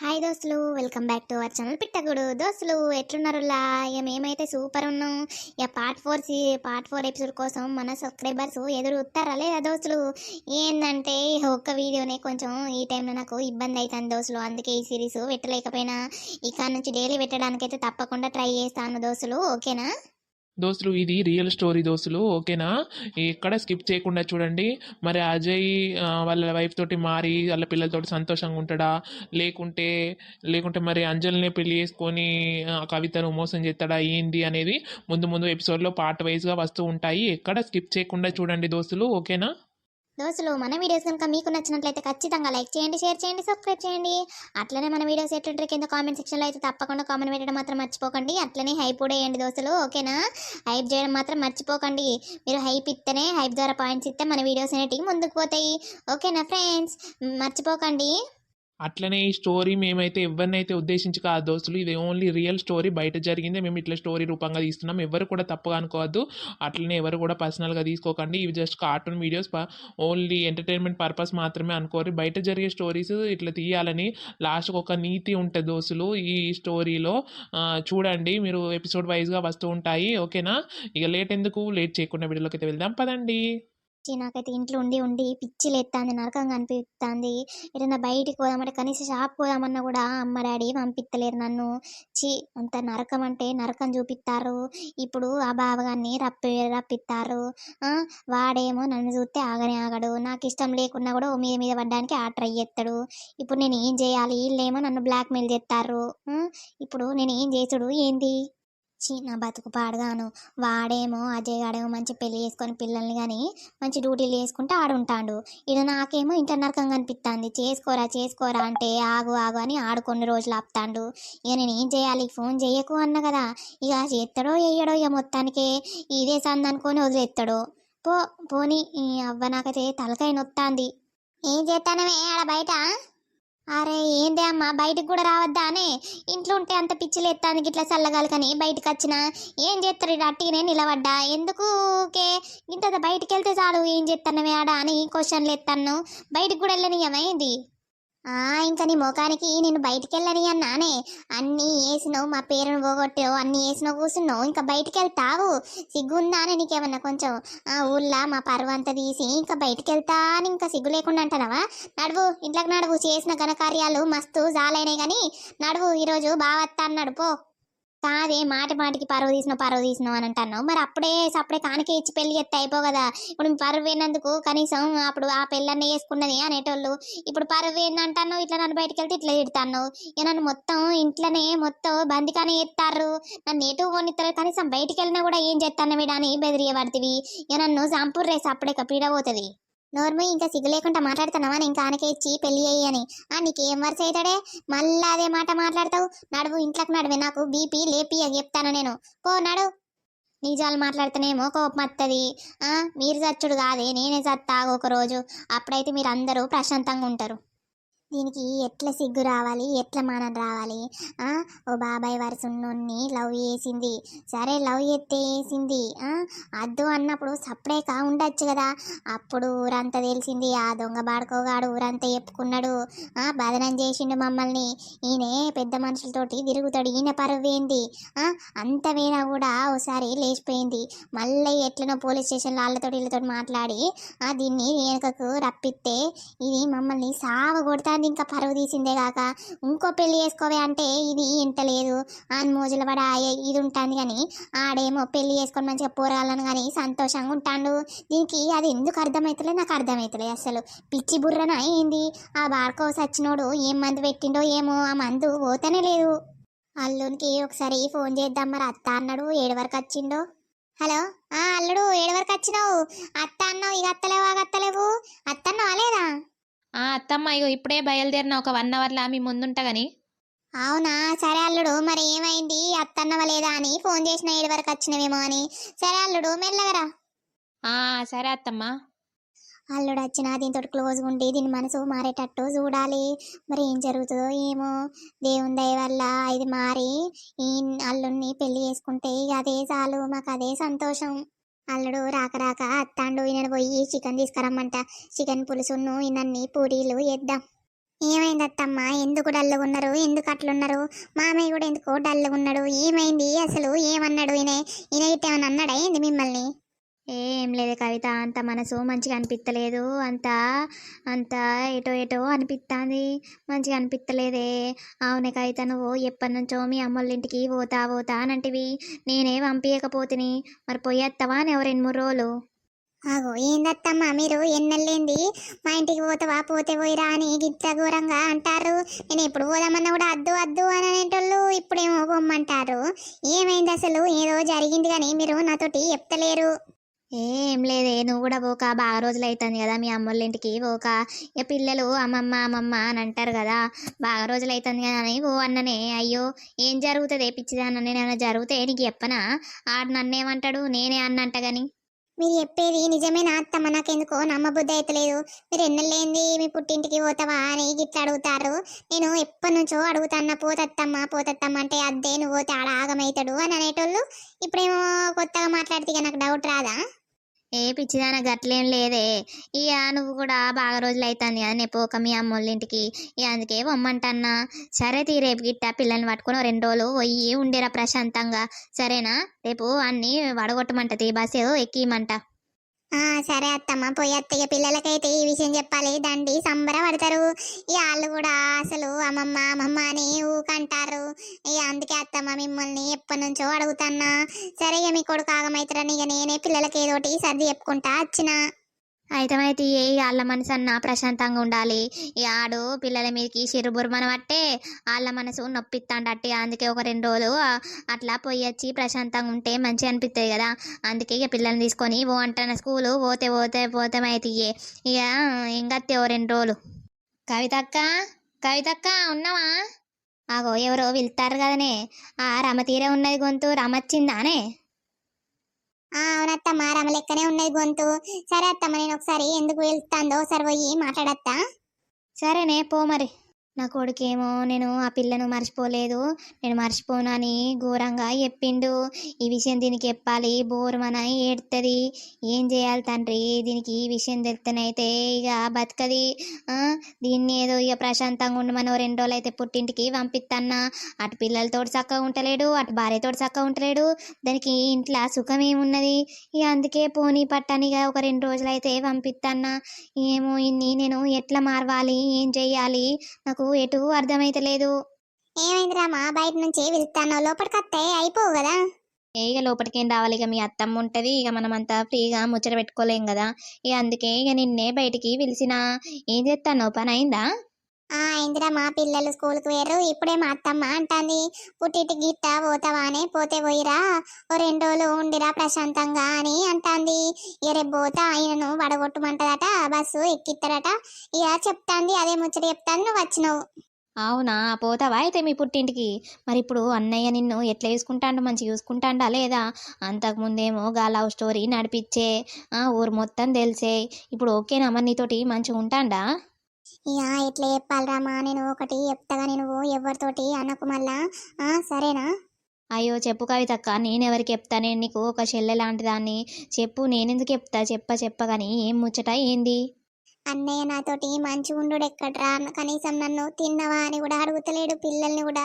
Hi దోస్తులు. Welcome back to our channel Pittagudu. దోస్తులు ఎట్లున్నారులా? ఇక మేమైతే సూపర్ ఉన్నాం. ఇక part four C part four episode కోసం మన సబ్స్క్రైబర్స్ ఎదురు ఉత్తారా లేదా దోస్తులు? ఏంటంటే ఒక్క వీడియోనే కొంచెం ఈ టైంలో నాకు ఇబ్బంది అవుతుంది దోస్తులు. అందుకే ఈ సిరీస్ పెట్టలేకపోయినా. ఇక నుంచి డైలీ పెట్టడానికైతే తప్పకుండా ట్రై చేస్తాను దోస్తులు. ఓకేనా దోస్తులు ఇది రియల్ స్టోరీ దోస్తులు ఓకేనా? ఎక్కడ స్కిప్ చేయకుండా చూడండి. మరి అజయ్ వాళ్ళ వైఫ్ తోటి మారి వాళ్ళ పిల్లలతోటి సంతోషంగా ఉంటాడా? లేకుంటే లేకుంటే మరి అంజల్ని పెళ్ళి చేసుకొని ఆ, కవితను మోసం చేస్తాడా? ఏంటి అనేది ముందు ముందు ఎపిసోడ్లో పార్ట్ వైజ్గా వస్తూ ఉంటాయి. ఎక్కడ స్కిప్ చేయకుండా చూడండి దోస్తులు ఓకేనా? దోస్తులు మన వీడియోస్ కనుక మీకు నచ్చినట్లయితే ఖచ్చితంగా లైక్ చేయండి షేర్ చేయండి సబ్స్క్రైబ్ చేయండి. అట్లనే మన వీడియోస్ ఎట్లుంటే కింద కామెంట్ సెక్షన్లో అయితే తప్పకుండా కామెంట్ పెట్టడం మాత్రం మర్చిపోకండి. అట్లనే హైప్ కూడా వేయండి దోస్తులు ఓకేనా? హైప్ చేయడం మాత్రం మర్చిపోకండి. మీరు హైప్ ఇస్తేనే హైప్ ద్వారా పాయింట్స్ ఇస్తే మన వీడియోస్ అనేటివి ముందుకు పోతాయి. ఓకేనా ఫ్రెండ్స్? మర్చిపోకండి. అట్లనే ఈ స్టోరీ మేమైతే ఎవరినైతే ఉద్దేశించి కాదు దోస్తులు ఇది ఓన్లీ రియల్ స్టోరీ బయట జరిగింది మేము ఇట్లా స్టోరీ రూపంగా తీస్తున్నాం. ఎవరు కూడా తప్పుగా అనుకోవద్దు. అట్లనే ఎవరు కూడా పర్సనల్గా తీసుకోకండి. ఇవి just cartoon videos only entertainment purpose మాత్రమే అనుకోరు. బయట జరిగే స్టోరీస్ ఇట్లా తీయాలని లాస్ట్కి ఒక నీతి ఉంటుంది దోస్తులు ఈ స్టోరీలో చూడండి. మీరు ఎపిసోడ్ వైజ్గా వస్తూ ఉంటాయి. ఓకేనా? ఇక లేట్ ఎందుకు? లేట్ చేయకుండా వీడియోలోకి అయితే వెళ్దాం. పదండి. ఛీ, నాకైతే ఇంట్లో ఉండి ఉండి పిచ్చి లేస్తుంది నరకంగా అనిపిస్తుంది ఏదైనా బయటికి పోదామంటే కనీసం షాప్ పోదామన్నా కూడా అమ్మ డాడీ పంపిస్తలేరు నన్ను. చి అంత నరకం అంటే నరకం చూపిస్తారు ఇప్పుడు ఆ బావగాన్ని రప్పి రప్పిస్తారు వాడేమో నన్ను చూస్తే ఆగనే ఆగడు. నాకు ఇష్టం లేకున్నా కూడా ఓ మీద మీద పడ్డానికి ఆ ట్రై చేస్తాడు ఇప్పుడు నేను ఏం చేయాలి? వీళ్ళేమో నన్ను బ్లాక్మెయిల్ చేస్తారు ఇప్పుడు నేను ఏం చేసుడు ఏంది? చి నా బతుకు పాడగాను. వాడేమో అజయ్ గాడేమో మంచి పెళ్ళి చేసుకొని పిల్లల్ని కానీ మంచి డ్యూటీలు చేసుకుంటే ఆడుంటాడు. ఇది నాకేమో ఇంటర్ నరకంగా అనిపిస్తుంది చేసుకోరా చేసుకోరా అంటే ఆగు ఆగు అని ఆడుకొని రోజులు ఆపుతాడు. ఇక నేను ఏం చేయాలి? ఫోన్ చేయకు అన్న కదా. ఇక చేస్తాడో వేయడో ఇక మొత్తానికే ఇదే సందనుకొని వదిలేస్తాడో పో పోని ఈ అవ్వ నాకైతే తలకాయ నొత్తాంది. ఏం చేస్తానమే ఆడ బయట? అరే ఏందే అమ్మా? బయటకు కూడా రావద్దా అనే? ఇంట్లో ఉంటే అంత పిచ్చిలు ఎత్తాను ఇట్లా చల్లగాలికని బయటకు వచ్చిన ఏం చేస్తారు ఇటు అట్టినే నిలబడ్డా. ఎందుకు ఓకే ఇంత బయటకు వెళ్తే చాలు. ఏం చేస్తాను ఆడ అని క్వశ్చన్లు ఎత్తాను బయటికి కూడా వెళ్ళనియమైంది ఆ ఇంకా నీ ముఖానికి నేను బయటికి వెళ్ళని అన్నానే అన్నీ వేసినావు మా పేరును పోగొట్టావు అన్నీ వేసినావు కూర్చున్నావు ఇంకా బయటికి వెళ్తావు సిగ్గుందా అని నీకేమన్నా కొంచెం? ఆ ఊళ్ళో మా పరువు అంతా తీసి ఇంకా బయటికి వెళ్తా అని ఇంకా సిగ్గు లేకుండా అంటానవా? నడువు ఇంట్లోకి నడువు చేసిన ఘనకార్యాలు మస్తు జాలైనాయి కానీ నడువు ఈరోజు బాగా అన్నాడు పో. కాదే మాట మాటికి పరువు తీసిన పరువు తీసినావు అని అంటాను మరి అప్పుడే అప్పుడే కానికే ఇచ్చి పెళ్ళి ఎత్తే అయిపో కదా. ఇప్పుడు పరువు పోయినందుకు కనీసం అప్పుడు ఆ పెళ్ళన్న వేసుకున్నది అనేటోళ్ళు. ఇప్పుడు పరువు ఏందంటున్నావు ఇట్లా నన్ను బయటికి వెళ్తే ఇట్లా తిడతాను ఇక నన్ను మొత్తం ఇంట్లోనే మొత్తం బందికానే ఎత్తారు నన్ను ఎటు కొనిస్తారు కనీసం బయటికి వెళ్ళినా కూడా ఏం చేస్తాను వీడని అని బెదిరియబడుతుంది ఇక నన్ను సంపూర్రేసి అప్పుడే పీడ పోతుంది. నోర్ము ఇంకా సిగ్గు లేకుండా మాట్లాడుతున్నావా? ఇంకా కానకే ఇచ్చి పెళ్ళి అయ్యి అని ఆ నీకేం వరుస అవుతాడే? మళ్ళా అదే మాట మాట్లాడతావు? నడువు ఇంట్లోకి నడువే నాకు బీపీ లేపి అని చెప్తాను నేను. పో నడు. నిజాలు మాట్లాడితేనేమో కోపం వస్తుంది ఆ మీరు చచ్చుడు కాదే నేనే చత్తా ఒక రోజు. అప్పుడైతే మీరు అందరూ ప్రశాంతంగా ఉంటారు. దీనికి ఎట్లా సిగ్గు రావాలి? ఎట్లా మానం రావాలి? ఓ బాబాయ్ వరుసున్నోన్ని లవ్ చేసింది. సరే లవ్ ఎత్తే వేసింది అద్దు అన్నప్పుడు సప్పుడేకా ఉండొచ్చు కదా? అప్పుడు ఊరంతా తెలిసింది ఆ దొంగ బాడుకోగాడు ఊరంతా చెప్పుకున్నాడు. బదనం చేసిండు మమ్మల్ని. ఈయనే పెద్ద మనుషులతోటి తిరుగుతాడు. ఈయన పరువేంది అంత వేనా కూడా ఓసారి లేచిపోయింది. మళ్ళీ ఎట్లనో పోలీస్ స్టేషన్లో వాళ్ళతో వీళ్ళతో మాట్లాడి దీన్ని వెనకకు రప్పిస్తే ఇది మమ్మల్ని సావ కొడతాంది ఇంకా పరువు తీసిందే కాక ఇంకో పెళ్ళి చేసుకోవే అంటే ఇది ఇంటలేదు ఆన్ మోజుల పడ ఇది ఉంటుంది కానీ ఆడేమో పెళ్ళి చేసుకొని మంచిగా పోరాలను కానీ సంతోషంగా ఉంటాడు. దీనికి అది ఎందుకు అర్థమవుతలే నాకు అర్థమవుతలే అసలు. పిచ్చి బుర్రన ఏంది? ఆ బార్కో సచ్చినోడు ఏం మందు పెట్టిండో ఏమో ఆ మందు పోతనే లేదు. అల్లునికి ఒకసారి ఫోన్ చేద్దాం మరి అత్త అన్నాడు. ఏడు వరకు వచ్చిండో? హలో? ఆ అల్లుడు ఏడు వరకు వచ్చినావు? అత్త అన్నావు ఇక అత్తలేవు ఆగ అత్త అన్నావు లేదా? ఆ అత్తమ్మ ఇగో ఇప్పుడే బయలుదేరిన ఒక వన్ అవర్లా మీ ముందుంటా గాని. అవునా? సరే అల్లుడు మరి ఏమైంది? అత్తన్నవ లేదా అని ఫోన్ చేసిన ఏడు వరకు వచ్చినవేమో అని. సరే అల్లుడు మెల్లగరా ఆ సరే అత్తమ్మ. అల్లుడు వచ్చిన దీంతో క్లోజ్గా ఉండి దీని మనసు మారేటట్టు చూడాలి. మరి ఏం జరుగుతుందో ఏమో. దేవుని దయ వల్ల ఇది మారి ఈ అల్లుడిని పెళ్ళి చేసుకుంటే ఇక అదే చాలు. మాకు అదే సంతోషం. అల్లుడు రాక రాక అత్తాండు ఈయన పోయి చికెన్ తీసుకురమ్మంట. చికెన్ పులుసును ఈయనన్ని పూరీలు వేద్దాం ఏమైంది అత్తమ్మ? ఎందుకు డల్లుగున్నారు? ఎందుకు అట్లున్నారు? మామయ్య కూడా ఎందుకు డల్లుగున్నాడు? ఏమైంది? అసలు ఏమన్నాడు ఈయన ఈయన ఇట్ట అన్నాడా? ఏంది మిమ్మల్ని? ఏం లేదు కవిత అంత మనసు మంచిగా అనిపించలేదు అంత అంత ఎటో ఎటో అనిపిస్తుంది మంచిగా అనిపించలేదే అవునే కవిత నువ్వు ఎప్పటి నుంచో మీ అమ్మోళ్ళింటికి పోతా పోతా అనంటివి. నేనే పంపించకపోతిని మరి పోయేస్తావా అని ఎవరు రెండు మూడు రోజులు? ఆగో ఏందత్తమ్మ మీరు? ఎన్నెళ్ళేంది? మా ఇంటికి పోతావా? పోతే పోయిరా అని గిత్త ఘోరంగా అంటారు. నేను ఎప్పుడు పోదామన్నా కూడా అద్దు అద్దు అని అనేటోళ్ళు ఇప్పుడేమో బొమ్మంటారు. ఏమైంది అసలు? ఏదో జరిగింది కానీ మీరు నాతోటి చెప్తలేరు. ఏం లేదే నువ్వు కూడా పోక బాగా రోజులు అవుతుంది కదా మీ అమ్మోళ్ళ ఇంటికి పోక. ఇక పిల్లలు అమ్మమ్మ అమ్మమ్మ అని అంటారు కదా బాగా రోజులు అవుతుంది కదా అని ఓ అన్ననే అయ్యో ఏం జరుగుతుంది పిచ్చిదాన్న నేను ఏమైనా జరిగితే నీకు చెప్పనా? ఆడు నన్నేమంటాడు నేనే అన్నంట కానీ మీరు చెప్పేది నిజమేనా అత్తమ్మ? నాకెందుకో నమ్మబుద్ధి అయితలేదు మీరు ఎన్నెళ్ళేంది మీ పుట్టింటికి పోతావా అని గిట్లా అడుగుతారు. నేను ఎప్పటి నుంచో అడుగుతాన్న పోతత్తమ్మ పోతత్తమ్మ అంటే అద్దే నువ్వు పోతే ఆడ ఆగమవుతాడు అని అనేటోళ్ళు. ఇప్పుడేమో కొత్తగా మాట్లాడితే నాకు డౌట్ రాదా? ఏ పిచ్చిదాన గట్లేం లేదే. ఇక నువ్వు కూడా బాగా రోజులు అవుతుంది కదా నేను పోక మీ అమ్మోళ్ళ ఇంటికి ఇక అందుకే పొమ్మంటన్నా. సరే తీ రేపు గిట్ట పిల్లల్ని పట్టుకుని రెండు రోజులు పోయి ఉండేరా ప్రశాంతంగా. సరేనా? రేపు అన్ని వడగొట్టమంటది బస్సు ఎక్కిమంట. సరే అత్తమ్మ పోయి అత్తయ్య పిల్లలకైతే ఈ విషయం చెప్పాలి. దండి సంబరపడతారు. ఈ వాళ్ళు కూడా అసలు అమ్మమ్మ అమ్మమ్మ అని ఊకంటారు. ఇక అందుకే అత్తమ్మ మిమ్మల్ని ఎప్పటి నుంచో అడుగుతాన్నా. సరే ఇక మీ కొడుకు ఆగమైతారని ఇక నేనే పిల్లలకి ఏదోటి సర్ది చెప్పుకుంటా వచ్చిన. అయితే ఏ వాళ్ళ మనసు అన్న ప్రశాంతంగా ఉండాలి. ఈ ఆడు పిల్లల మీదకి చిరుబురుమనం అట్టే వాళ్ళ మనసు నొప్పిస్తాండట్టి అందుకే ఒక రెండు రోజులు అట్లా పోయొచ్చి వచ్చి ప్రశాంతంగా ఉంటే మంచిగా అనిపిస్తుంది కదా. అందుకే ఇక పిల్లల్ని తీసుకొని ఓ అంటాను స్కూలు పోతే పోతే పోతే అయితే ఇక ఇంకత్తే ఓ రెండు రోజులు. కవితక్క కవితక్క ఉన్నావా? ఆగో ఎవరో వెళ్తారు కదనే. ఆ రమతీరే ఉన్నది గొంతు రమచ్చిందానే అవునత్తమ్మ రమ లెక్కనే ఉన్నది గొంతు. సరే అత్తమ్మ నేను ఒకసారి ఎందుకు వెళ్తాందో ఒకసారి పోయి మాట్లాడత్తా. సరేనే పో మరి. నా కొడుకేమో నేను ఆ పిల్లను మర్చిపోలేదు. నేను మర్చిపోను అని ఘోరంగా చెప్పిండు. ఈ విషయం దీనికి చెప్పాలి. బోరుమన ఏడుతుంది. ఏం చేయాలి తండ్రి? దీనికి ఈ విషయం తెలితేనైతే ఇక బతకది. దీన్ని ఏదో ఇక ప్రశాంతంగా ఉండమని రెండు రోజులు అయితే పుట్టింటికి పంపిస్తాన్నా అటు పిల్లలతో చక్కగా ఉంటలేడు. అటు భార్యతో చక్కగా ఉంటలేడు. దానికి ఇంట్లో సుఖం ఏమున్నది? ఇక అందుకే పోనీ పట్టనిగా ఒక రెండు రోజులు అయితే పంపిత్తన్నా. ఏమో ఇన్ని నేను ఎట్లా మారవాలి? ఏం చేయాలి? నాకు ఎటు అర్థమైతలేదు. ఏమైంది రామా? బయట నుంచి వెళ్తాను? లోపలికి వస్తే అయిపోవు కదా? ఇక లోపలికి ఏం రావాలి? ఇక మీ అత్తమ్మ ఉంటుంది. ఇక మనం అంతా ఫ్రీగా ముచ్చట పెట్టుకోలేం కదా? ఇక అందుకే ఇక నిన్నే బయటికి పిలిచిన. ఏం చేస్తాను పని అయిందా ఆ అయిందిరా మా పిల్లలు స్కూల్కి వేరు ఇప్పుడే మా అత్తమ్మ అంటాంది పుట్టిటి గిట్ట పోతావానే పోతే పోయిరా. ఓ రెండు రోజులు ఉండిరా ప్రశాంతంగా అని అంటుంది. ఎరే రేపు పోతా ఆయనను వడగొట్టమంటదట బస్సు ఎక్కిస్తారట ఇలా చెప్తాంది అదే ముచ్చట చెప్తాను నువ్వు వచ్చినావు. అవునా పోతావా అయితే మీ పుట్టింటికి? మరి ఇప్పుడు అన్నయ్య నిన్ను ఎట్లా చూసుకుంటాండు? మంచిగా చూసుకుంటాండా లేదా? అంతకుముందేమో గా లవ్ స్టోరీ నడిపించే ఆ ఊరు మొత్తం తెలిసే. ఇప్పుడు ఓకేనా మరి నీతోటి? మంచిగా ఉంటాండా? ఇక ఎట్లా చెప్పాలరామా నేను ఒకటి చెప్తాగా నేను ఎవరితోటి అనకు మళ్ళా. ఆ, సరేనా? అయ్యో చెప్పు కవితక్క నేనెవరికి చెప్తా? నేను నీకు ఒక చెల్లె లాంటి దాన్ని. చెప్పు నేనెందుకు చెప్తా? చెప్ప చెప్పగాని ఏం ముచ్చట ఏంది? అన్నయ్య నాతోటి మంచి ఉండు ఎక్కడ్రా కనీసం నన్ను తిన్నవా అని కూడా అడుగుతలేడు పిల్లల్ని కూడా.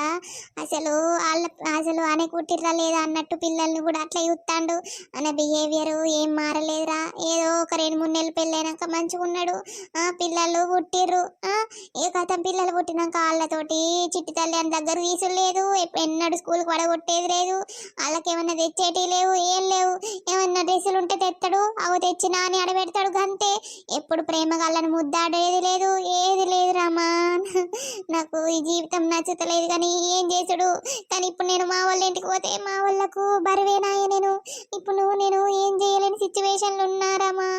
అసలు వాళ్ళ అసలు అనే కుట్టిర్రా లేదా అన్నట్టు పిల్లల్ని కూడా అట్లా చూస్తాడు అనే బిహేవియర్ ఏం మారలేదురా. ఏదో ఒక రెండు మూడు నెలలు పెళ్ళైనాక మంచిగా ఉన్నాడు ఆ పిల్లలు పుట్టిర్రు. ఆ ఏ కథం పిల్లలు పుట్టినాక వాళ్ళతోటి చిట్టి తల్లి అని దగ్గర తీసులేదు ఎన్నడు స్కూల్కి పడగొట్టేది లేదు. వాళ్ళకి ఏమన్నా తెచ్చేటి లేవు ఏం లేవు. ఏమన్నా డ్రెస్సులు ఉంటే తెస్తాడు అవి తెచ్చినా అని అడబెడతాడు గంతే. ఎప్పుడు ప్రేమగా వాళ్ళని ముద్దాడేది లేదు ఏది లేదు రామా నాకు ఈ జీవితం నచ్చుతలేదు కానీ ఏం చేసుడు కానీ ఇప్పుడు నేను మా వాళ్ళ ఇంటికి పోతే మా వాళ్ళకు బరువేనాయ నేను. ఇప్పుడు నేను ఏం చేయలేని సిచ్యువేషన్లు ఉన్నారామా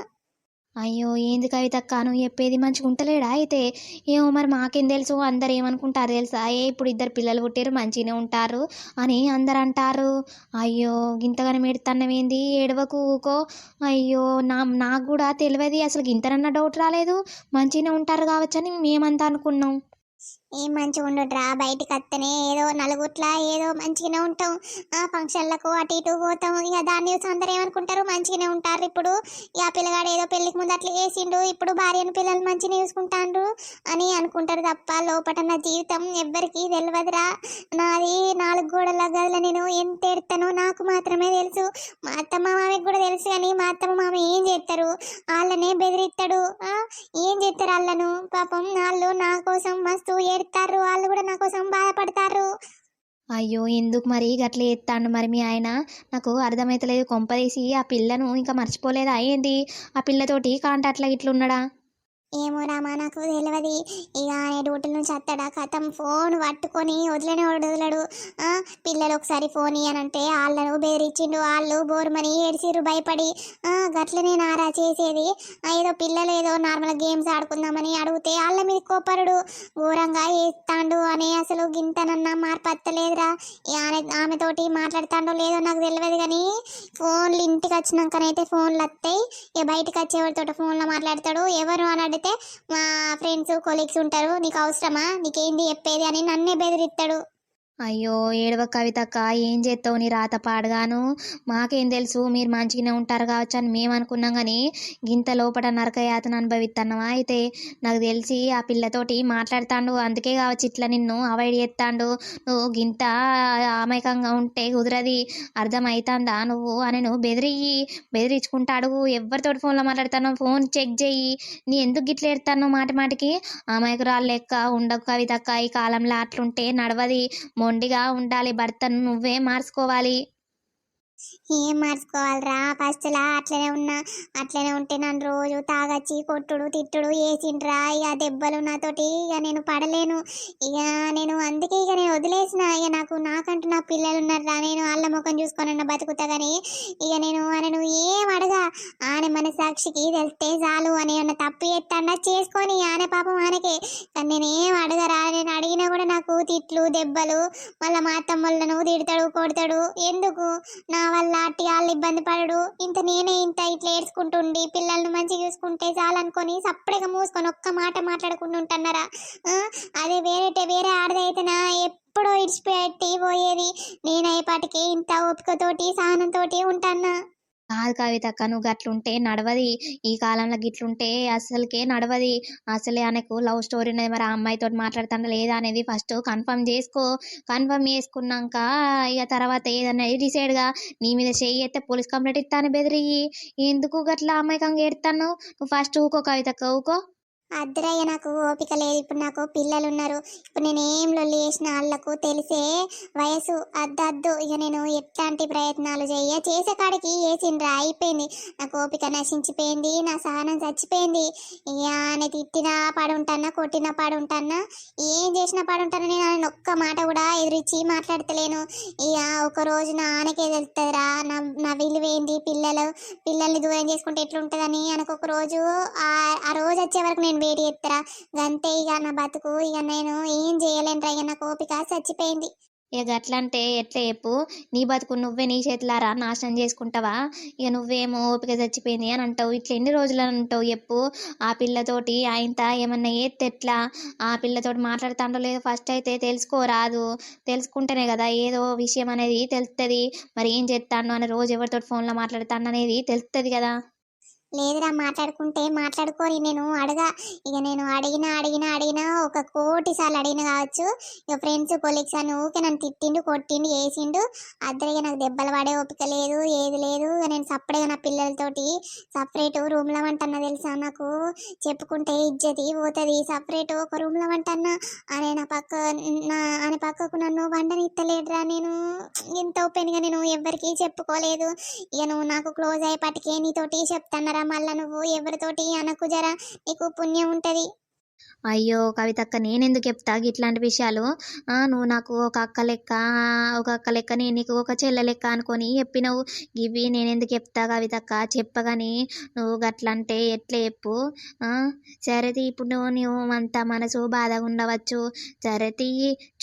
అయ్యో ఏంది కవితక్క నువ్వు చెప్పేది మంచిగా ఉంటలేడా అయితే? ఏమో మరి మాకేం తెలుసు? అందరు ఏమనుకుంటారు తెలుసా? ఏ ఇప్పుడు ఇద్దరు పిల్లలు పుట్టారు మంచిగానే ఉంటారు అని అందరు అంటారు. అయ్యో ఇంతగానే మెడుతున్నవేంది ఏడవకు ఊకో. అయ్యో నా నాకు కూడా తెలియదు అసలు గింతనన్న డౌట్ రాలేదు. మంచిగానే ఉంటారు కావచ్చని మేమంతా అనుకున్నాం. ఏం మంచిగా ఉండడురా? బయటికి వస్తేనే ఏదో నలుగుట్లా ఏదో మంచిగానే ఉంటాం. ఆ ఫంక్షన్లకు అటు ఇటు పోతాం ఇక దాన్ని చూసి అందరూ ఏమనుకుంటారు? మంచిగానే ఉంటారు ఇప్పుడు. ఇక పిల్లగాడు ఏదో పెళ్ళికి ముందు అట్లా వేసిండు ఇప్పుడు భార్యను పిల్లలు మంచిగా చూసుకుంటాండ్రు అని అనుకుంటారు తప్ప లోపల నా జీవితం ఎవ్వరికి తెలియదురా నాది నాలుగు గోడల గదిలో నేను ఎంత ఎడతానో నాకు మాత్రమే తెలుసు. మా అత్తమ్మ మామకి కూడా తెలుసు కానీ మా అత్తమ్మ మామ ఏం చేస్తారు వాళ్ళనే బెదిరిస్తాడు ఆ, ఏం చేస్తారు వాళ్ళను? పాపం వాళ్ళు నా కోసం మస్తు ఎత్తారు? వాళ్ళు కూడా నా కోసం బాధపడతారు. అయ్యో ఎందుకు మరి? గట్ల ఎత్తాండు మరి మీ ఆయన. నాకు అర్థమైతలేదు. కొంపదీసి ఆ పిల్లను ఇంకా మర్చిపోలేదా? ఏంది? ఆ పిల్లతోటి కాంటాక్ట్లో ఇట్లున్నాడా? ఏమో రామా నాకు తెలియదు ఇక ఆయన డ్యూటీ నుంచి వస్తాడా? కథం ఫోన్ పట్టుకొని వదిలేనే వదలడు. ఆ, పిల్లలు ఒకసారి ఫోన్ ఇయ్యనంటే వాళ్ళను బెదిరించిండు. వాళ్ళు బోర్మని ఏడిసిరు భయపడి. గట్లనే నారా చేసేది. ఏదో పిల్లలు ఏదో నార్మల్ గేమ్స్ ఆడుకుందామని అడిగితే వాళ్ళ మీద కోపరుడు ఘోరంగా వేస్తాడు అని అసలు గింతనన్నా మార్పత్తలేదురా ఇక ఆమె ఆమెతోటి మాట్లాడతాడో లేదో నాకు తెలియదు కానీ ఫోన్లు ఇంటికి వచ్చినాకనైతే ఫోన్లు వస్తాయి ఇక బయటకు వచ్చేవాడితో ఫోన్లో మాట్లాడతాడు. ఎవరు అని అడిగితే మా ఫ్రెండ్స్ కొలీగ్స్ ఉంటారు నీకు అవసరమా? నీకేంది చెప్పేది అని నన్నే బెదిరిస్తాడు. అయ్యో ఏడవ కవితక్క ఏం చేస్తావు నీ రాత పాడగాను? మాకేం తెలుసు మీరు మంచిగానే ఉంటారు కావచ్చు అని మేము అనుకున్నాం కానీ గింత లోపల నరకయాతను అనుభవిస్తున్నావా అయితే నాకు తెలిసి ఆ పిల్లతోటి మాట్లాడుతాండు. అందుకే కావచ్చు ఇట్లా నిన్ను అవాయిడ్ చేస్తాండు నువ్వు గింత అమాయకంగా ఉంటే కుదరది అర్థమవుతుందా నువ్వు అని నువ్వు బెదిరియ్యి బెదిరించుకుంటాడు ఎవరితోటి ఫోన్లో మాట్లాడతానో ఫోన్ చెక్ చెయ్యి నీ ఎందుకు గిట్ల ఎడతానో మాటి మాటికి? అమాయకురాలు లెక్క ఉండవు కవితక్క. ఈ కాలంలో అట్లుంటే నడవది. మొండిగా ఉండాలి భర్తను నువ్వే మార్చుకోవాలి. ఏం మార్చుకోవాలరా? ఫస్ట్లా అట్లనే ఉన్నా. అట్లనే ఉంటే నన్ను రోజు తాగచ్చి కొట్టుడు తిట్టుడు వేసిండ్రా ఇక దెబ్బలు నాతోటి ఇక నేను పడలేను. ఇక నేను అందుకే ఇక నేను వదిలేసిన. ఇక నాకు నాకంటూ నా పిల్లలు ఉన్నారా నేను వాళ్ళ ముఖం చూసుకొని బతుకుతా కానీ ఇక నేను ఆయనను ఏం అడగా? ఆమె మన సాక్షికి తెలిస్తే చాలు. అని అన్న తప్పు ఎత్తాడా చేసుకొని ఆనే పాపం ఆనకే. కానీ నేను ఏం అడగరా? నేను అడిగినా కూడా నాకు తిట్లు దెబ్బలు మళ్ళీ మా అత్తమ్మలను తిడతాడు కొడతాడు. ఎందుకు? నా వల్ల అట్టి వాళ్ళు ఇబ్బంది పడడు. ఇంత నేనే ఇంత ఇట్లా ఏడ్చుకుంటుండి పిల్లల్ని మంచిగా చూసుకుంటే చాలనుకొని సప్పడిగా మూసుకొని ఒక్క మాట మాట్లాడకుండా ఉంటున్నారా? అదే వేరే వేరే ఆడదైతేనా? ఎప్పుడో ఇడిచిపెట్టి పోయేది. నేనయ్యేపాటికి ఇంత ఓపికతోటి సహనంతోటి ఉంటానా కాదు కవితక్క నువ్వు గట్లుంటే నడవది. ఈ కాలంలో గిట్లుంటే అసలుకే నడవది. అసలే ఆయనకు లవ్ స్టోరీ ఉన్నది. మరి ఆ అమ్మాయితో మాట్లాడుతాను లేదా అనేది ఫస్ట్ కన్ఫర్మ్ చేసుకో. కన్ఫర్మ్ చేసుకున్నాక ఇక తర్వాత ఏదన్నా డిసైడ్గా నీ మీద చెయ్యి అయితే పోలీస్ కంప్లైంట్ ఇస్తాను బెదిరి ఎందుకు గట్లా అమ్మాయికంగా ఎడతాను నువ్వు ఫస్ట్ ఊకో కవితక్క ఊకో. అద్దరయ్య నాకు ఓపిక లేదు. ఇప్పుడు నాకు పిల్లలు ఉన్నారు ఇప్పుడు నేను ఏం లొల్లి చేసిన వాళ్ళకు తెలిసే వయసు. అద్దద్దు ఇక నేను ఎట్లాంటి ప్రయత్నాలు చేయ చేసే కాడికి వేసిండ్రా అయిపోయింది. నాకు ఓపిక నశించిపోయింది నా సహనం చచ్చిపోయింది. ఇక ఆయన తిట్టినా పడుంటానా కొట్టినా పడుంటానా ఏం చేసినా పడుంటానా నేను ఆయన ఒక్క మాట కూడా ఎదురిచ్చి మాట్లాడతలేను. ఇక ఒక రోజు నా ఆనకే తెలుస్తుందిరా నా నా విలువేంది పిల్లలు పిల్లల్ని దూరం చేసుకుంటే ఎట్లుంటుందని. ఆయనకు ఒక రోజు ఆ రోజు వచ్చే వరకు నేను వేడి చేస్తారా గంతే ఇక నా బతుకు. ఇక నేను ఏం చేయలేనురా. ఇక నాకు ఓపిక చచ్చిపోయింది. ఇక అట్లంటే ఎట్లా చెప్పు? నీ బతుకు నువ్వే నీ చేతులారా నాశనం చేసుకుంటావా? ఇక నువ్వేమో ఓపిక చచ్చిపోయింది అని అంటావు. ఇట్లా ఎన్ని రోజులు అంటావు చెప్పు? ఆ పిల్లతోటి ఆయనత ఏమన్నా ఏత్తే ఎట్లా? ఆ పిల్లతోటి మాట్లాడుతాండో లేదో ఫస్ట్ అయితే తెలుసుకోరాదు తెలుసుకుంటేనే కదా ఏదో విషయం అనేది తెలుస్తుంది మరి ఏం చేస్తాను అని రోజు ఎవరితో ఫోన్లో మాట్లాడతాను అనేది తెలుస్తుంది కదా. లేదురా మాట్లాడుకుంటే మాట్లాడుకోని నేను అడగా. ఇక నేను అడిగినా అడిగినా అడిగినా ఒక కోటి సార్లు అడిగిన కావచ్చు. ఇక ఫ్రెండ్స్ కొలీగ్స్ అని ఊకే నన్ను తిట్టిండు కొట్టిండు వేసిండు అద్దరిగా నాకు దెబ్బలు పడే ఓపిక లేదు ఏది లేదు. ఇక నేను సపరేట్గా నా పిల్లలతోటి సపరేట్ రూమ్లో వంటన్నా తెలుసా నాకు? చెప్పుకుంటే ఇజ్జతి పోతుంది. సపరేట్ ఒక రూమ్లో వంటన్నా అనే నా పక్క నా అని పక్కకు నన్ను వండనిత్తలేడురా నేను. ఇంత ఓపెన్గా నేను ఎవ్వరికీ చెప్పుకోలేదు. ఇక నువ్వు నాకు క్లోజ్ అయ్యేపటికే నీతోటి చెప్తానరా మళ్ళా నువ్వు ఎవరితోటి అనకు జరా? నీకు పుణ్యం ఉంటది. అయ్యో కవితక్క నేనెందుకు చెప్తా ఇట్లాంటి విషయాలు? నువ్వు నాకు ఒక అక్క లెక్క ఒక అక్క లెక్క నేను నీకు ఒక చెల్లె లెక్క అనుకొని చెప్పినవు. ఇవి నేనెందుకు చెప్తా కవితక్క? చెప్పగాని నువ్వు గట్లంటే ఎట్లా చెప్పు? సరేది సరే ఇప్పుడు నువ్వు నువ్వు అంత మనసు బాధగా ఉండవచ్చు. సరే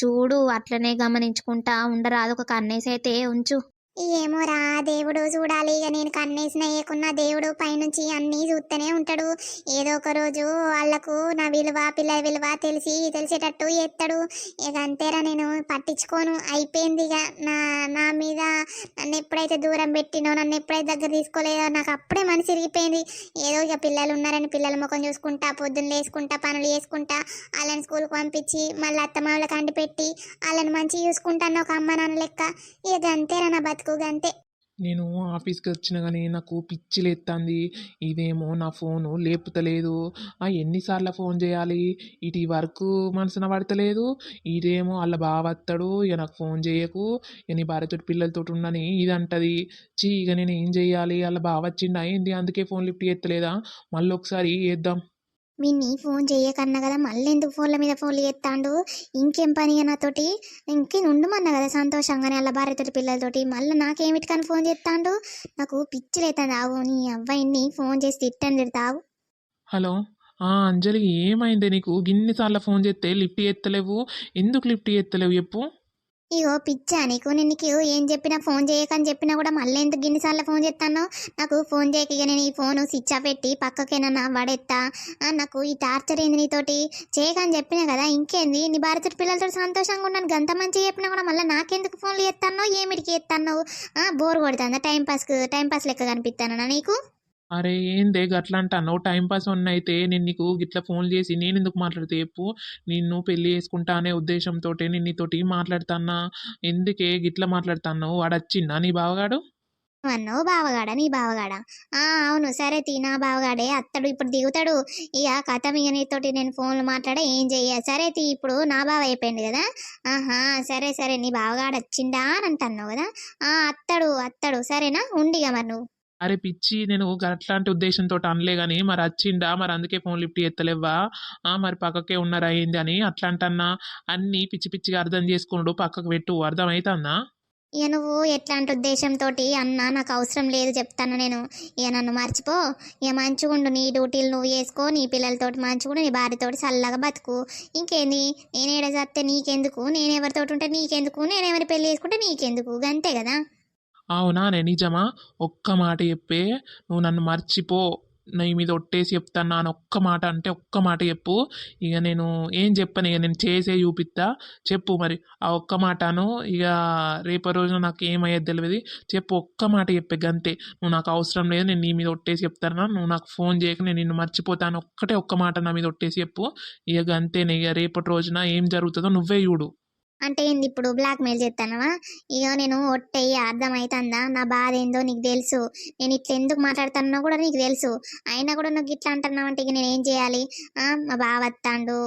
చూడు అట్లనే గమనించుకుంటా ఉండరాదు. ఒక కన్నేసి అయితే ఉంచు. ఏమోరా దేవుడు చూడాలి. ఇక నేను కన్నేసిన వేయకున్నా దేవుడు పైనుంచి అన్నీ చూస్తూనే ఉంటాడు. ఏదో ఒక రోజు వాళ్ళకు నా విలువ పిల్లల విలువ తెలిసి తెలిసేటట్టు ఎత్తాడు ఇక అంతేరా నేను పట్టించుకోను. అయిపోయింది ఇక. నా నా మీద నన్ను ఎప్పుడైతే దూరం పెట్టినో నన్ను ఎప్పుడైతే దగ్గర తీసుకోలేదో నాకు అప్పుడే మనసు ఇరిగిపోయింది ఏదో ఇక పిల్లలు ఉన్నారని పిల్లల ముఖం చూసుకుంటా పొద్దున్న వేసుకుంటా పనులు చేసుకుంటా వాళ్ళని స్కూల్కి పంపించి మళ్ళీ అత్తమామలకు అండి పెట్టి వాళ్ళని మంచిగా చూసుకుంటాను. ఒక అమ్మ నాన్న లెక్క. ఇక అంతేరా నా బతుకు. గంతే నేను ఆఫీస్కి వచ్చిన కానీ నాకు పిచ్చిలేస్తుంది ఇదేమో నా ఫోను లేపుతలేదు. ఎన్నిసార్లు ఫోన్ చేయాలి? ఇటు వరకు మనసున పడతలేదు. ఇదేమో వాళ్ళ బావ ఇక నాకు ఫోన్ చేయకు. ఇక నీ భార్యతో పిల్లలతో ఉండని ఇది అంటది చీ ఇక నేను ఏం చేయాలి? వాళ్ళ బావ వచ్చిండా ఏంది అందుకే ఫోన్ లిఫ్ట్ ఎత్తలేదా మళ్ళీ ఒకసారి వేద్దాం మిన్ని ఫోన్ చేయకన్నా కదా మళ్ళీ ఎందుకు ఫోన్ల మీద ఫోన్లు చేస్తాడు ఇంకేం పని నాతోటి? ఇంకేం ఉండమన్నా కదా సంతోషంగానే అలా భార్యతోటి పిల్లలతోటి. మళ్ళీ నాకేమిటికని ఫోన్ చేస్తాడు నాకు పిచ్చి ఆగు ఆవు నీ అవ్వాయిని ఫోన్ చేసి తిట్టని తిడతావు హలో ఆ అంజలి ఏమైంది నీకు? గిన్నిసార్లు ఫోన్ చేస్తే లిఫ్ట్ ఎత్తలేవు ఎందుకు లిఫ్ట్ ఎత్తలేవు చెప్పు. ఇగో పిచ్చా నీకు నేను నీకు ఏం చెప్పినా ఫోన్ చేయకని చెప్పినా కూడా మళ్ళీ ఎందుకు ఇన్నిసార్లు ఫోన్ చేస్తాను నాకు ఫోన్ చేయక ఇక నేను ఈ ఫోన్ స్విచ్ ఆఫ్ పెట్టి పక్కకేనన్నా పడేస్తా నాకు ఈ టార్చర్ ఏంది నీతోటి? చేయకని చెప్పినా కదా ఇంకేంది? నీ భారత పిల్లలతో సంతోషంగా ఉన్నాను గంత మంచిగా చెప్పినా కూడా మళ్ళీ నాకెందుకు ఫోన్లు చేస్తాను ఏమిటికి చేస్తాను బోర్ కొడుతుందా టైం పాస్ టైం పాస్ లెక్క కనిపిస్తానా నీకు? అరే ఏందే గట్లా అంటాను టైం పాస్ ఉన్నైతే నేను నీకు గిట్లా ఫోన్ చేసి నేను ఎందుకు మాట్లాడితే చెప్పు. నిన్ను పెళ్ళి చేసుకుంటా అనే ఉద్దేశంతో నేను నీతోటి మాట్లాడుతానా ఎందుకే గిట్లా మాట్లాడుతాను వాడు వచ్చిందా నీ బావగాడు? అన్నో బావగాడ నీ బావగాడ? ఆ అవును. సరే తీ నా బావగాడే. అత్తడు ఇప్పుడు దిగుతాడు. ఇక కథ ఇక నీతోటి నేను ఫోన్లో మాట్లాడే ఏం చెయ్య? సరే తీ ఇప్పుడు నా బావ అయిపోయింది కదా? ఆహా సరే సరే. నీ బావగాడు వచ్చిందా అని అంటున్నావు కదా? ఆ అత్తడు అత్తడు. సరేనా? ఉండిగా మరి నువ్వు. అరే పిచ్చి నేను అట్లాంటి ఉద్దేశంతో అనలే కానీ మరి వచ్చిండా మరి అందుకే ఫోన్ లిఫ్ట్ ఎత్తలేవా ఆ, మరి పక్కకే ఉన్నారా ఏంది అని అట్లాంటన్నా అన్ని అన్నీ పిచ్చి పిచ్చిగా అర్థం చేసుకున్నాడు పక్కకు పెట్టు. అర్థమవుతుందా ఇక నువ్వు ఎట్లాంటి ఉద్దేశంతో అన్నా నాకు అవసరం లేదు చెప్తాను నేను. ఇక నన్ను మర్చిపో. ఇక మంచిగుండు నీ డ్యూటీలు నువ్వు చేసుకో నీ పిల్లలతోటి మంచిగుండు నీ భార్యతోటి చల్లగా బతుకు. ఇంకేంది? నేను ఏడ చస్తే నీకెందుకు? నేను ఎవరితోటి ఉంటే నీకెందుకు? నేను ఎవరి పెళ్ళి చేసుకుంటే నీకెందుకు? గంతే కదా? అవునా నే? నిజమా? ఒక్క మాట చెప్పే. నువ్వు నన్ను మర్చిపో. నీ మీద ఒట్టేసి చెప్తాను. అని ఒక్క మాట అంటే ఒక్క మాట చెప్పు. ఇక నేను ఏం చెప్పను? ఇక నేను చేసే చూపిస్తా చెప్పు మరి. ఆ ఒక్క మాటను ఇక రేపటి రోజున నాకు ఏమయ్యేది తెలియదు చెప్పు ఒక్క మాట చెప్పే గంతే. నువ్వు నాకు అవసరం లేదు. నేను నీ మీద ఒట్టేసి చెప్తాను? నువ్వు నాకు ఫోన్ చేయక. నేను నిన్ను మర్చిపోతాను ఒక్కటే ఒక్క మాట నా మీద ఒట్టేసి చెప్పు. ఇక గంతేనే ఇక రేపటి రోజున ఏం జరుగుతుందో నువ్వే చూడు. అంటే ఏంది ఇప్పుడు బ్లాక్ మెయిల్ చేస్తానవా ఇక నేను ఒట్టయ్యి అర్థమవుతుందా నా బాధ ఏందో నీకు తెలుసు. నేను ఇట్లా ఎందుకు మాట్లాడుతున్నా కూడా నీకు తెలుసు. అయినా కూడా నువ్వు ఇట్లా అంటున్నావు అంటే ఇక నేను ఏం చేయాలి మా బావ వస్తాడు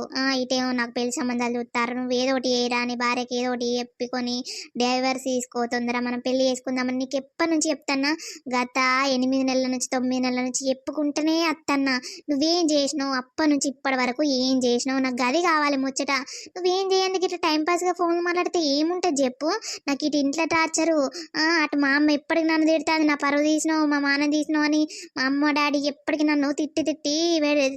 ఇటేమో నాకు పెళ్ళి సంబంధాలు చూస్తారు నువ్వు ఏదో ఒకటి చేయరా? నీ భార్యకి ఏదో ఒకటి చెప్పుకొని డైవర్స్ తీసుకో తొందర మనం పెళ్ళి చేసుకుందామని నీకు ఎప్పటి నుంచి చెప్తానా గత ఎనిమిది నెలల నుంచి తొమ్మిది నెలల నుంచి చెప్పుకుంటూనే వస్తానా నువ్వేం చేసినావు? అప్పటి నుంచి ఇప్పటి వరకు ఏం చేసినావు? నాకు గది కావాలి ముచ్చట. నువ్వేం చేయందుకు ఇట్లా టైంపాస్గా ఫోన్ మాట్లాడితే ఏముంటుంది చెప్పు. నాకు ఇటు ఇంట్లో టార్చరు. అటు మా అమ్మ ఎప్పటికి నన్ను తిడుతుంది నా పరువు తీసినావు మా మాన తీసినావు అని. మా అమ్మ డాడీ ఎప్పటికి నన్ను తిట్టి తిట్టి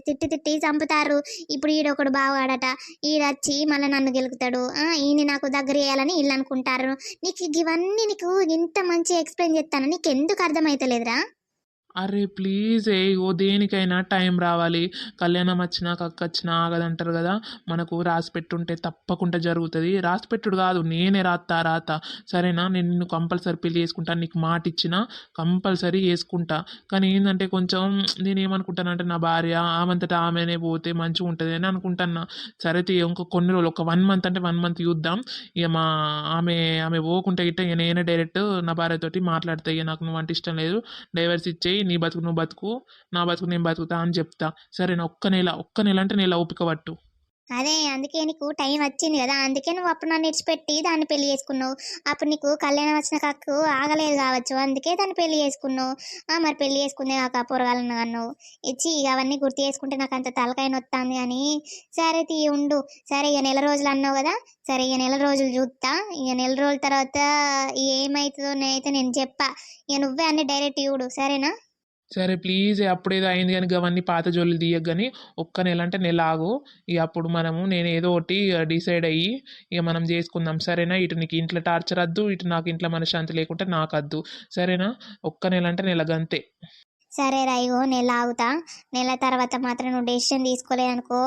తిట్టి తిట్టి చంపుతారు. ఇప్పుడు ఈడొకడు బావాడట. ఈడొచ్చి మళ్ళీ నన్ను గెలుకుతాడు ఈయన నాకు దగ్గర చేయాలని వీళ్ళు అనుకుంటారు. నీకు ఇవన్నీ నీకు ఇంత మంచి ఎక్స్ప్లెయిన్ చేస్తాను. నీకు ఎందుకు అర్థమవుతలేదురా అరే ప్లీజ్ ఏ ఓ దేనికైనా టైం రావాలి. కళ్యాణం వచ్చినా కక్క వచ్చినా ఆగదంటారు కదా. మనకు రాసి పెట్టుంటే తప్పకుండా జరుగుతుంది. రాసి పెట్టుడు కాదు నేనే రాత్తా రాత సరేనా? నేను నిన్ను కంపల్సరీ పెళ్ళి చేసుకుంటాను నీకు మాట ఇచ్చినా కంపల్సరీ వేసుకుంటా కానీ ఏంటంటే కొంచెం నేను ఏమనుకుంటానంటే నా భార్య ఆమెంతటా ఆమెనే పోతే మంచిగా ఉంటుంది అని అనుకుంటున్నా. సరే తీ, ఇంకో కొన్ని రోజులు ఒక వన్ మంత్ అంటే వన్ మంత్ చూద్దాం. ఇక మా ఆమె ఆమె పోకుంటే గిట్ట ఇక నేనే డైరెక్ట్ నా భార్యతోటి మాట్లాడితే. ఇక నాకు నువ్వు అంటే ఇష్టం లేదు. డైవర్స్ ఇచ్చేయి నీ బతుకు నువ్వు బతుకు నా బతుకు నేను బతుకుతా అని చెప్తా. సరే ఒక్క నెల ఒక్క నెల అంటే నెల ఓపిక పట్టు. అదే అందుకే నీకు టైం వచ్చింది కదా. అందుకే నువ్వు అప్పుడు నన్ను ఇడిచిపెట్టి దాన్ని పెళ్ళి చేసుకున్నావు. అప్పుడు నీకు కళ్యాణం వచ్చిన కక్కు ఆగలేదు కావచ్చు. అందుకే దాన్ని పెళ్ళి చేసుకున్నావు. మరి పెళ్ళి చేసుకుందే కాక పొరగాలను అన్నావు. ఇచ్చి ఇక అవన్నీ గుర్తు చేసుకుంటే నాకు అంత తలకాయ నొత్తాంది కానీ సరే తీ ఉండు. సరే ఇక నెల రోజులు అన్నావు కదా. సరే ఇక నెల రోజులు చూస్తా. ఇక నెల రోజుల తర్వాత ఏమవుతుందో అయితే నేను చెప్పా. ఇక నువ్వే అన్ని డైరెక్ట్ చూడు సరేనా? సరే ప్లీజ్ అప్పుడేదో అయింది కానీ అవన్నీ పాత జోళ్ళు తీయకు కానీ ఒక్క నెల అంటే నెల ఆగు. ఇక అప్పుడు మనము నేను ఏదో ఒకటి డిసైడ్ అయ్యి ఇక మనం చేసుకుందాం. సరేనా? ఇటు నీకు ఇంట్లో టార్చర్ వద్దు ఇటు నాకు ఇంట్లో మనశ్శాంతి లేకుంటే నాకు వద్దు. సరేనా? ఒక్క నెల అంటే నెల గంతే. సరే రైగో నెల ఆగుతా నెల తర్వాత మాత్రం నువ్వు డెసిషన్ తీసుకోలేదనుకో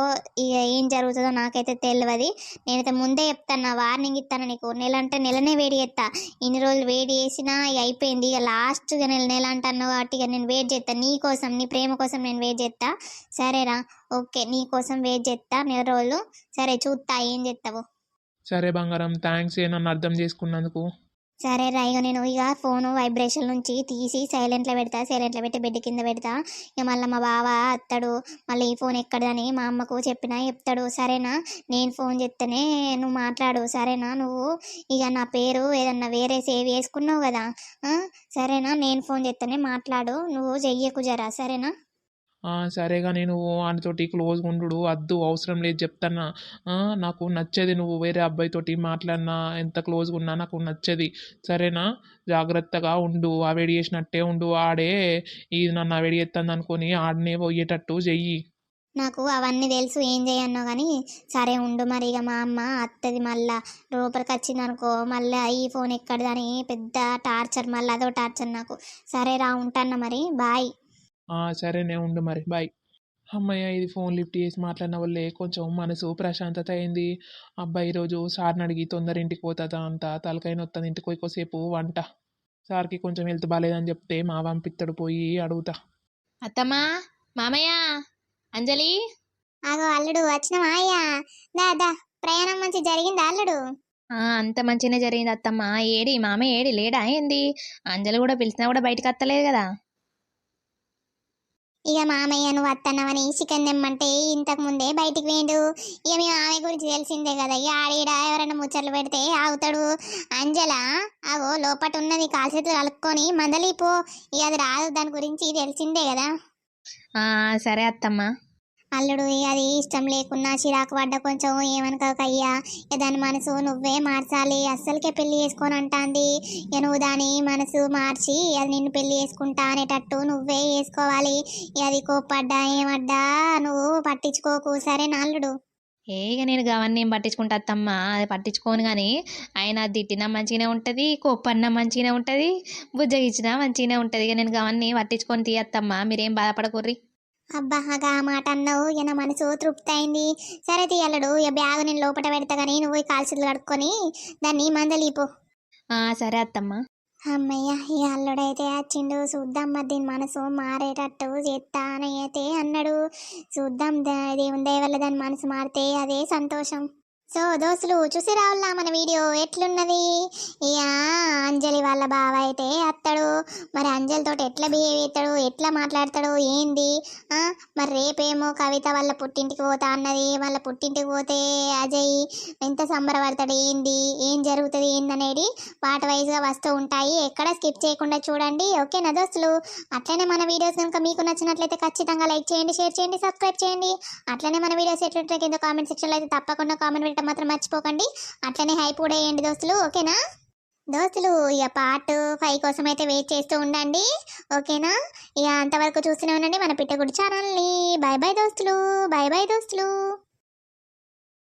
ఇక ఏం జరుగుతుందో నాకైతే తెలియదు నేనైతే ముందే చెప్తాను వార్నింగ్ ఇస్తాను నీకు. నెల అంటే నెలనే వేడి చేస్తా. ఇన్ని రోజులు వేడి చేసినా ఇక అయిపోయింది. ఇక లాస్ట్ ఇక నెల నెల అంటాను కాబట్టి ఇక నేను వెయిట్ చేస్తాను నీ కోసం నీ ప్రేమ కోసం నేను వెయిట్ చేస్తా. సరేరా ఓకే నీ కోసం వెయిట్ చేస్తా నెల రోజులు. సరే చూస్తా ఏం చేస్తావు. సరే బంగారం థ్యాంక్స్ ఏ నన్ను అర్థం చేసుకున్నందుకు. సరే రా నేను ఇక ఫోను వైబ్రేషన్ నుంచి తీసి సైలెంట్లో పెడతా సైలెంట్లో పెట్టి బెడ్ కింద పెడతా. ఇక మళ్ళీ మా బావ అత్తాడు మళ్ళీ ఈ ఫోన్ ఎక్కడదని మా అమ్మకు చెప్పినా చెప్తాడు సరేనా నేను ఫోన్ చెప్తేనే నువ్వు మాట్లాడు సరేనా నువ్వు ఇక నా పేరు ఏదన్నా వేరే సేవ్ చేసుకున్నావు కదా సరేనా నేను ఫోన్ చేస్తేనే మాట్లాడు నువ్వు చెయ్యకు జరా సరేనా? సరేగా నేను ఆయనతోటి క్లోజ్గా ఉండు వద్దు అవసరం లేదు చెప్తానా నాకు నచ్చేది నువ్వు వేరే అబ్బాయితోటి మాట్లాడినా ఎంత క్లోజ్గా ఉన్నా నాకు నచ్చేది. సరేనా? జాగ్రత్తగా ఉండు అవేడి చేసినట్టే ఉండు ఆడే. ఇది నన్ను అవేడి చేస్తుంది అనుకొని ఆడనే పోయేటట్టు చెయ్యి. నాకు అవన్నీ తెలుసు ఏం చేయన్నో కానీ సరే ఉండు మరి ఇక మా అమ్మ అత్తది మళ్ళా లోపలికి వచ్చింది అనుకో మళ్ళీ ఈ ఫోన్ ఎక్కడదని పెద్ద టార్చర్ మళ్ళీ అదో టార్చర్ నాకు. సరే రా ఉంటాన్న మరి బాయ్. సరేనే ఉండు మరి బాయ్. అమ్మయ్య ఇది ఫోన్ లిఫ్ట్ చేసి మాట్లాడిన వల్లే కొంచెం మనసు ప్రశాంతత అయింది అబ్బాయి ఈరోజు సార్ని అడిగి తొందర ఇంటికి పోతుందా అంత? తలకాయ నొత్తుంది ఇంటికి పోయి కొద్దిసేపు వంట. సార్కి కొంచెం హెల్త్ బాగాలేదని చెప్తే మా పంపిత్తడు పోయి అడుగుతా. అత్తమ్మా మామయ్య అంజలి? అగో అల్లుడు వచ్చినవా? అయ్యా ప్రయాణం మంచి జరిగిందా అల్లుడు? ఆ, అంత మంచిగానే జరిగింది అత్తమ్మ. ఏడి మామయ్య ఏడి లేడా ఏంది? అంజలి కూడా పిలిచినా కూడా బయటకు వస్తలేదు కదా. ఇక మామయ్య నువ్వు వత్తన్నవని చికెన్ తెమ్మంటే ఇంతకు ముందే బయటికి వేయండు ఇక మేము ఆమె గురించి తెలిసిందే కదా ఇక ఆడీడ ఎవరైనా ముచ్చట్లు పెడితే ఆగుతాడు. అంజల అవో లోపట ఉన్నది కాల్చేతులు కలుపుకొని మందలిపో. ఇక అది రాదు దాని గురించి తెలిసిందే కదా. ఆ, సరే అత్తమ్మ. అల్లుడు అది ఇష్టం లేకున్నా చిరాకు పడ్డ కొంచెం ఏమనుకోకయ్యా? దాని మనసు నువ్వే మార్చాలి. అస్సలకే పెళ్ళి చేసుకొని అంటాంది. నువ్వు దాని మనసు మార్చి అది నిన్ను పెళ్ళి చేసుకుంటా అనేటట్టు నువ్వే చేసుకోవాలి. అది కోప్పడ్డా ఏమడ్డా? నువ్వు పట్టించుకోకు. సరే అల్లుడు? ఏ ఇక నేను అవన్నీ ఏం పట్టించుకుంటా అత్తమ్మ? అది పట్టించుకోను కానీ ఆయన తిట్టినా మంచిగానే ఉంటుంది కోప్పన్నా మంచిగానే ఉంటుంది బుజ్జగిచ్చినా మంచిగానే ఉంటుంది. ఇక నేను అవన్నీ పట్టించుకొని తీయత్తమ్మ. మీరేం బాధపడకూర్రి? అబ్బా ఆ మాట అన్నావు ఇక నా మనసు తృప్తి అయింది సరే తీయల్లుడు ఇక బ్యాగ్ నేను లోపల పెడతా కానీ నువ్వు ఈ కాల్చేతులు కడుక్కొని దాన్ని మందలిపో సరే అత్తమ్మ. అమ్మయ్య ఈ అల్లుడైతే వచ్చిండు చూద్దాం మరి దీని మనసు మారేటట్టు చేస్తా అని అయితే అన్నాడు. చూద్దాం దేవుని దయ వల్ల దాని మనసు మారితే అదే సంతోషం. సో దోస్తులు చూసి రావాలా మన వీడియో? ఎట్లున్నది? ఇక అంజలి వాళ్ళ బావ అయితే అత్తాడు. మరి అంజలితోటి ఎట్లా బిహేవ్ అవుతాడు ఎట్లా మాట్లాడతాడు? ఏంది? ఆ, మరి రేపేమో కవిత వాళ్ళ పుట్టింటికి పోతా అన్నది. వాళ్ళ పుట్టింటికి పోతే అజయ్ ఎంత సంబరపడతాడు? ఏంది? ఏం జరుగుతుంది? ఏందనేది పాట వైజ్గా వస్తూ ఉంటాయి. ఎక్కడ స్కిప్ చేయకుండా చూడండి. ఓకేనా దోస్తులు? అట్లనే మన వీడియోస్ కనుక మీకు నచ్చినట్లయితే ఖచ్చితంగా లైక్ చేయండి షేర్ చేయండి సబ్స్క్రైబ్ చేయండి. అట్లనే మన వీడియోస్ ఎట్లుంటే కింద కామెంట్ సెక్షన్లో అయితే తప్పకుండా కామెంట్ పెట్టడం మాత్రం మర్చిపోకండి. అట్లనే హైప్ కూడా వేయండి దోస్తులు? ఓకేనా? దోస్తులు ఇక పార్ట్ ఫైవ్ కోసం అయితే వెయిట్ చేస్తూ ఉండండి. ఓకేనా? ఇక అంతవరకు చూస్తూనే ఉండండి మన పిట్టగుడి ఛానల్ని బాయ్ బాయ్ దోస్తులు. బాయ్ బాయ్ దోస్తులు.